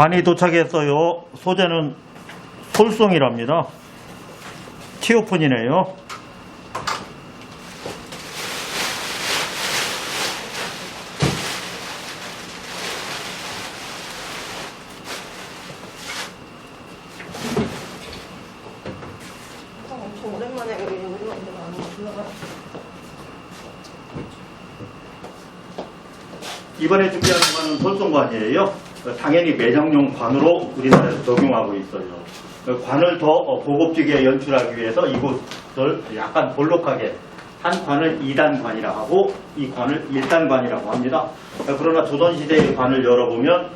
관이 도착했어요. 소재는 솔송이랍니다. 엄청 오랜만에 여기 올라가. 이번에 준비하는 관은 솔송관이에요. 당연히 매장용 관으로 우리나라에서 적용하고 있어요. 관을 더 어, 고급지게 연출하기 위해서 이곳을 약간 볼록하게 한 관을 2단 관이라 하고 이 관을 1단 관이라고 합니다. 그러나 조선시대의 관을 열어보면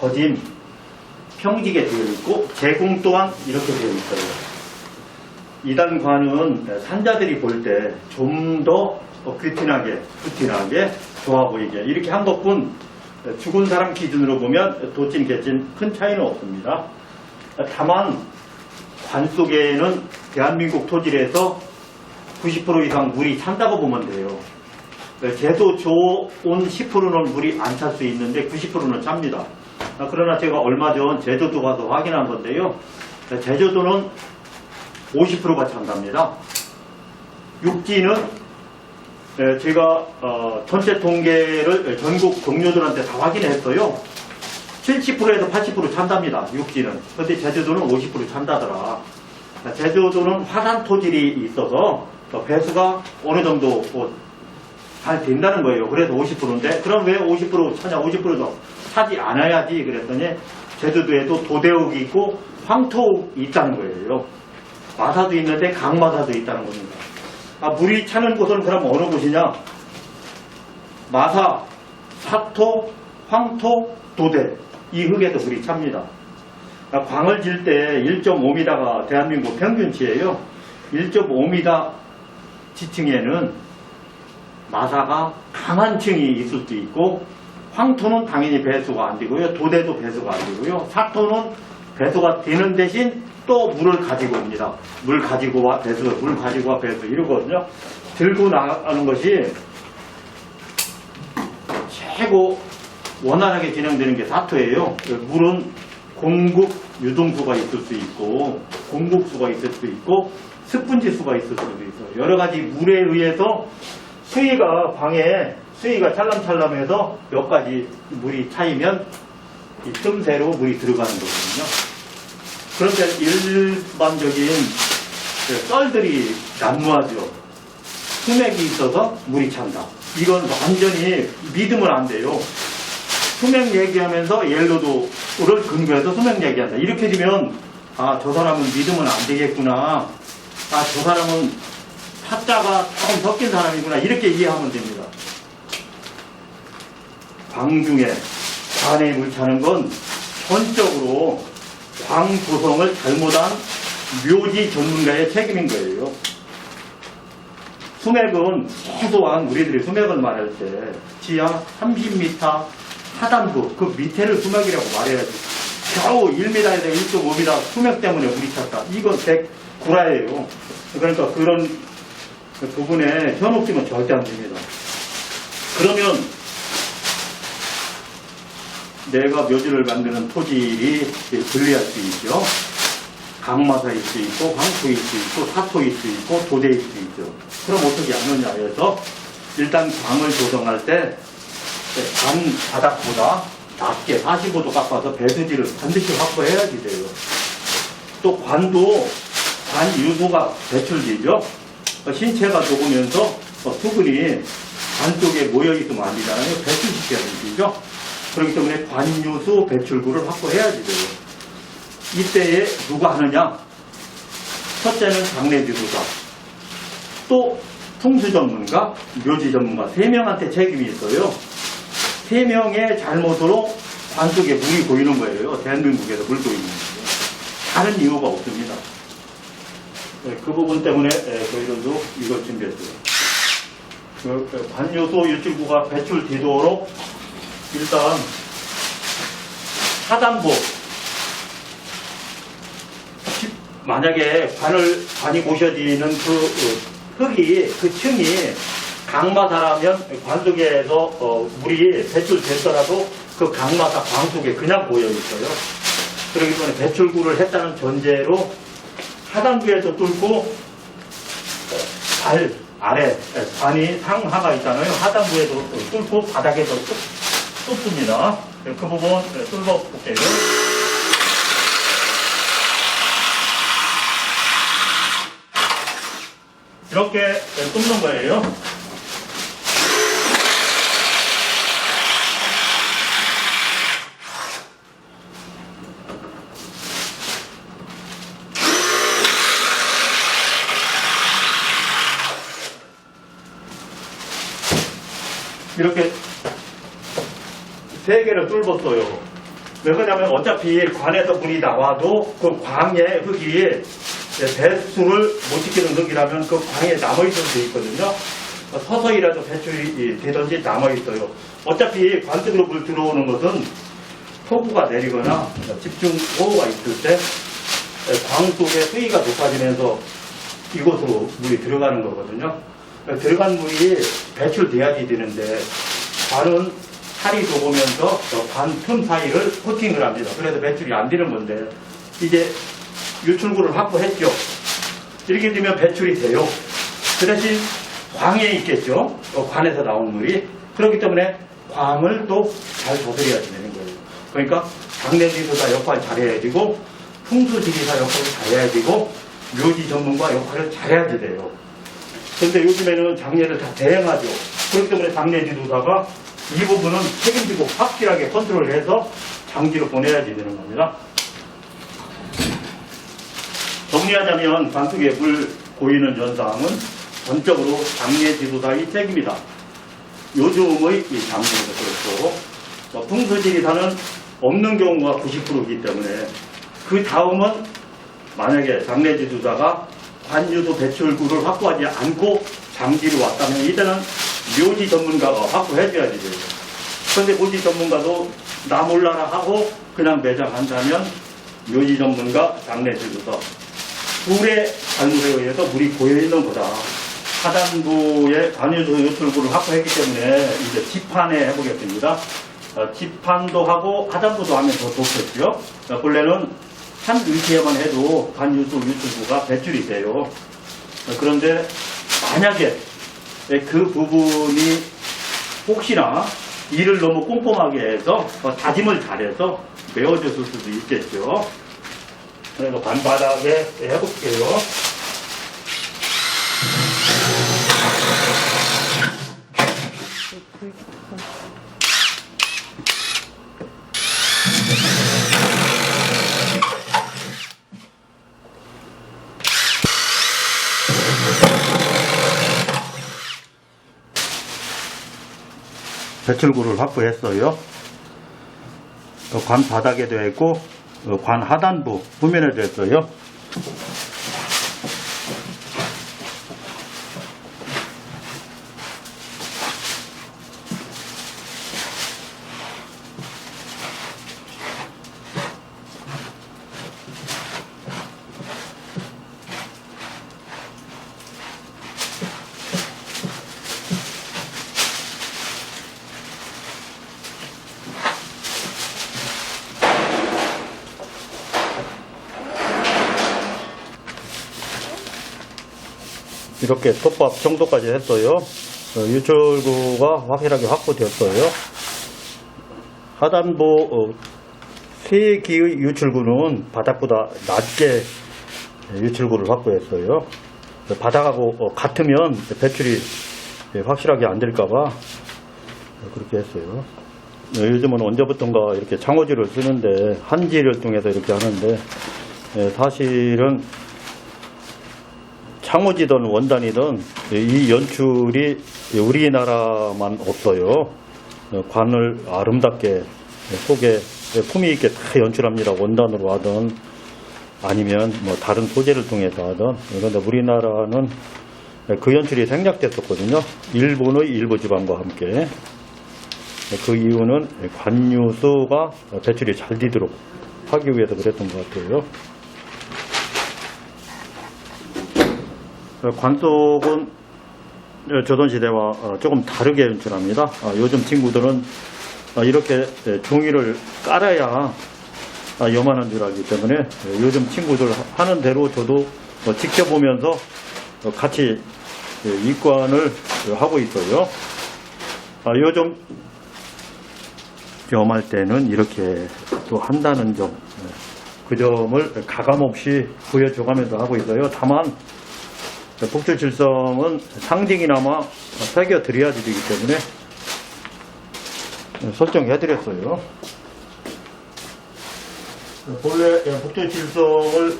거진 평지게 되어 있고 제공 또한 이렇게 되어 있어요. 이단관은 산자들이 볼 때 좀 더 귀티나게, 푸티나게 좋아 보이게 이렇게 한 것뿐 죽은 사람 기준으로 보면 도찐 개찐 큰 차이는 없습니다. 다만 관 속에는 대한민국 토질에서 90% 이상 물이 찬다고 보면 돼요. 제도 좋은 10%는 물이 안 찰 수 있는데 90%는 찹니다. 아, 그러나 제가 얼마 전 제주도 가서 확인한 건데요. 제주도는 50%가 찬답니다. 육지는 에, 제가 어, 전체 통계를 전국 동료들한테 다 확인했어요. 70%에서 80% 찬답니다. 육지는. 그런데 제주도는 50% 찬다더라. 제주도는 화산 토질이 있어서 어, 배수가 어느 정도 뭐, 잘 된다는 거예요. 그래서 50%인데 그럼 왜 50% 차냐? 50%도 차지 않아야지 그랬더니 제주도에도 도대옥이 있고 황토옥이 있다는 거예요. 마사도 있는데 강마사도 있다는 겁니다. 아, 물이 차는 곳은 그럼 어느 곳이냐? 마사, 사토, 황토, 도대 이 흙에도 물이 찹니다. 아, 광을 질 때 1.5m가 대한민국 평균치예요. 1.5m 지층에는 마사가 강한 층이 있을 수 있고 황토는 당연히 배수가 안 되고요. 도대도 배수가 안 되고요. 사토는 배수가 되는 대신 또 물을 가지고 옵니다. 물 가지고 와 배수, 물 가지고 와 배수 이러거든요. 들고 나가는 것이 최고 원활하게 진행되는 게 사토예요. 물은 공급 유동수가 있을 수 있고 공급수가 있을 수 있고 스펀지수가 있을 수도 있어요. 여러 가지 물에 의해서 수위가 방에 수위가 찰람찰람해서 몇 가지 물이 차이면 이 틈새로 물이 들어가는 거거든요. 그런데 일반적인 그 썰들이 난무하죠. 수맥이 있어서 물이 찬다. 이건 완전히 믿으면 안 돼요. 수맥 얘기하면서 옐로도를 근거해서 수맥 얘기한다. 이렇게 되면 아 저 사람은 믿으면 안 되겠구나. 아 저 사람은 사자가 조금 섞인 사람이구나. 이렇게 이해하면 됩니다. 광중에 관에 물 차는 건 전적으로 광 조성을 잘못한 묘지 전문가의 책임인 거예요. 수맥은 최소한 우리들이 수맥을 말할 때 지하 30m 하단부 그 밑에를 수맥이라고 말해야지. 겨우 1m에서 1.5m 수맥 때문에 물이 찼다. 이건 백구라예요. 그러니까 그런 부분에 현혹심은 절대 안 됩니다. 그러면 내가 묘지를 만드는 토질이 분리할 수 있죠. 강마사일 수 있고, 황토일 수 있고, 사토일 수 있고, 도대일 수 있죠. 그럼 어떻게 하느냐 해서 일단 광을 조성할 때관 바닥보다 낮게 45도 깎아서 배수지를 반드시 확보해야지 돼요. 또 관도 관 유소가 배출되죠. 신체가 녹으면서 어, 수분이 관 속에 모여 있으면 안 되잖아요. 배출시켜야 되죠. 그렇기 때문에 관유수 배출구를 확보해야지 돼요. 이때에 누가 하느냐? 첫째는 장례 지도사, 또 풍수 전문가, 묘지 전문가 세 명한테 책임이 있어요. 세 명의 잘못으로 관 속에 물이 고이는 거예요. 대한민국에서 물 고이는 거예요. 다른 이유가 없습니다. 네, 그 부분 때문에 예, 저희들도 이걸 준비했어요. 그, 그 관요소 유출구가 배출되도록 일단 하단부 집- 만약에 관을 관이 고셔지는 그 어, 흙이 그 층이 강마사라면 관 속에서 어, 물이 배출됐더라도 그 강마사 광 속에 그냥 고여 있어요. 그렇기 때문에 배출구를 했다는 전제로 하단부에서 뚫고 발 아래 관이 상하가 있잖아요. 하단부에도 뚫고 바닥에도 뚫- 뚫습니다. 그 부분 뚫어 볼게요. 이렇게 뚫는 거예요. 이렇게 세 개를 뚫었어요. 왜 그러냐면 어차피 관에서 물이 나와도 그 광의 흙이 배수를 못 지키는 흙이라면 그 광에 남아있을 수 있거든요. 서서히라도 배출이 되든지 남아있어요. 어차피 관속으로 물 들어오는 것은 폭우가 내리거나 집중 호우가 있을 때 광 속에 수위가 높아지면서 이곳으로 물이 들어가는 거거든요. 들어간 물이 배출돼야지 되는데 관은 살이 좁으면서 관틈 사이를 코팅을 합니다. 그래서 배출이 안 되는 건데 이제 유출구를 확보했죠. 이렇게 되면 배출이 돼요. 그 대신 광에 있겠죠. 어, 관에서 나온 물이. 그렇기 때문에 광을 또 잘 조절해야 되는 거예요. 그러니까 장례지도사 역할 잘해야 되고 풍수지리사 역할을 잘해야 되고 묘지 전문가 역할을 잘해야 돼요. 그런데 요즘에는 장례를 다 대행하죠. 그렇기 때문에 장례지도사가 이 부분은 책임지고 확실하게 컨트롤해서 장지로 보내야 되는 겁니다. 정리하자면 관속에 물 고이는 현상은 전적으로 장례 지도사의 책임이다. 요즘의 이 장소에서 그렇고 어, 풍수지리사는 없는 경우가 90%이기 때문에 그 다음은 만약에 장례 지도사가 관유도 배출구를 확보하지 않고 장지로 왔다면 이때는 묘지 전문가가 확보해줘야 되죠. 그런데 묘지 전문가도 나 몰라라 하고 그냥 매장한다면 묘지 전문가 장례 지도사 불의 잘못에 의해서 물이 고여있는 거다. 하단부에 관유도 유출구를 확보했기 때문에 이제 지판에 해보겠습니다. 어, 지판도 하고 하단부도 하면 더 좋겠죠. 어, 본래는 한 위치에만 해도 관유도 유출구가 배출이 돼요. 어, 그런데 만약에 그 부분이 혹시나 일을 너무 꼼꼼하게 해서 어, 다짐을 잘해서 메워졌을 수도 있겠죠. 그래서 관바닥에 해볼게요. 배출구를 확보했어요. 어, 관 바닥에도 했고 어, 관 하단부 후면에도 했어요. 이렇게 톱밥 정도까지 했어요. 어, 유출구가 확실하게 확보되었어요. 하단부 어, 세기의 유출구는 바닥보다 낮게 유출구를 확보했어요. 바닥하고 어, 같으면 배출이 예, 확실하게 안 될까봐 그렇게 했어요. 네, 요즘은 언제부턴가 이렇게 창호지를 쓰는데 한지를 통해서 이렇게 하는데 예, 사실은 창호지든 원단이든 이 연출이 우리나라만 없어요. 관을 아름답게 속에 품위 있게 다 연출합니다. 원단으로 하든 아니면 뭐 다른 소재를 통해서 하든 그런데 우리나라는 그 연출이 생략됐었거든요. 일본의 일부 지방과 함께 그 이유는 관유수가 배출이 잘 되도록 하기 위해서 그랬던 것 같아요. 관속은 어, 조선시대와 어, 조금 다르게 연출합니다. 아, 요즘 친구들은 아, 이렇게 예, 종이를 깔아야 아, 요만한 줄 알기 때문에 예, 요즘 친구들 하는 대로 저도 어, 지켜보면서 어, 같이 예, 입관을 하고 있어요. 아, 요즘 염할 때는 이렇게 또 한다는 점, 예, 그 점을 가감없이 보여줘가면서 하고 있어요. 다만 북두칠성은 상징이나마 새겨드려야 되기 때문에 설정해드렸어요. 본래 북두칠성을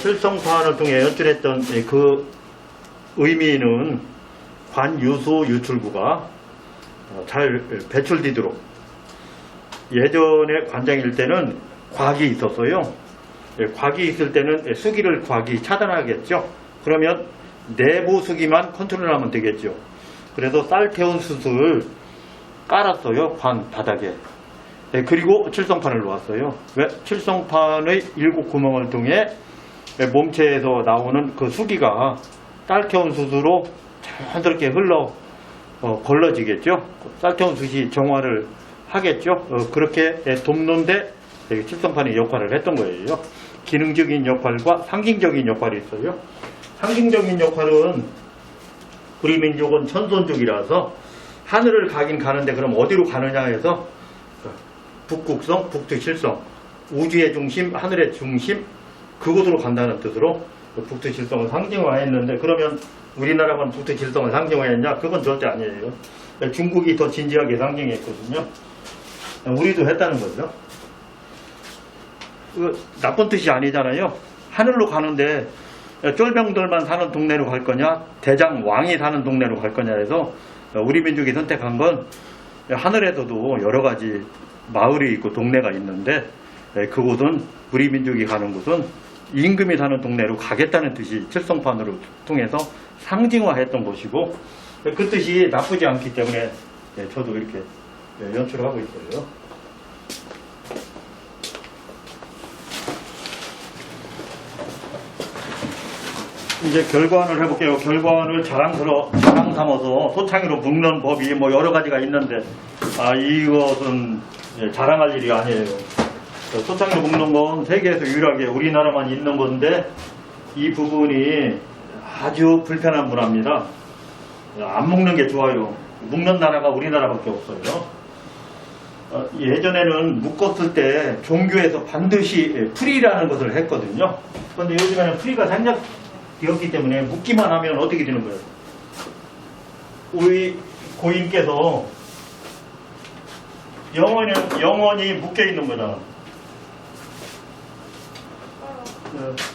칠성판을 통해 연출했던 그 의미는 관유수 유출구가 잘 배출되도록 예전에 관장일 때는 곽이 있었어요. 예, 곽이 있을 때는 수기를 곽이 차단하겠죠. 그러면 내부 수기만 컨트롤하면 되겠죠. 그래서 쌀 태운 숯을 깔았어요. 관 바닥에. 예, 그리고 칠성판을 놓았어요. 왜? 칠성판의 일곱 구멍을 통해 예, 몸체에서 나오는 그 수기가 쌀 태운 숯으로 자연스럽게 흘러 어, 걸러지겠죠. 쌀 태운 숯이 정화를 하겠죠. 어, 그렇게 예, 돕는데 예, 칠성판이 역할을 했던 거예요. 기능적인 역할과 상징적인 역할이 있어요. 상징적인 역할은 우리 민족은 천손족이라서 하늘을 가긴 가는데 그럼 어디로 가느냐 해서 북극성, 북두칠성, 우주의 중심, 하늘의 중심 그곳으로 간다는 뜻으로 북두칠성을 상징화했는데 그러면 우리나라만 북두칠성을 상징화했냐? 그건 절대 아니에요. 중국이 더 진지하게 상징했거든요. 우리도 했다는 거죠. 그 나쁜 뜻이 아니잖아요. 하늘로 가는데 쫄병들만 사는 동네로 갈 거냐, 대장 왕이 사는 동네로 갈 거냐 해서 우리 민족이 선택한 건 하늘에서도 여러 가지 마을이 있고 동네가 있는데 그곳은 우리 민족이 가는 곳은 임금이 사는 동네로 가겠다는 뜻이 칠성판으로 통해서 상징화했던 것이고 그 뜻이 나쁘지 않기 때문에 저도 이렇게 연출을 하고 있어요. 이제 결과를 해볼게요. 결과를 자랑스러 자랑 삼아서 소창으로 묶는 법이 뭐 여러 가지가 있는데 아 이것은 예, 자랑할 일이 아니에요. 소창으로 묶는 건 세계에서 유일하게 우리나라만 있는 건데 이 부분이 아주 불편한 문화입니다. 안 묶는 게 좋아요. 묶는 나라가 우리나라밖에 없어요. 어, 예전에는 묶었을 때 종교에서 반드시 예, 풀이라는 것을 했거든요. 그런데 요즘에는 풀이가 생략 되었기 때문에 묻기만 하면 어떻게 되는 거예요? 우리 고인께서 영원히, 영원히 묶여 있는 거다. 네.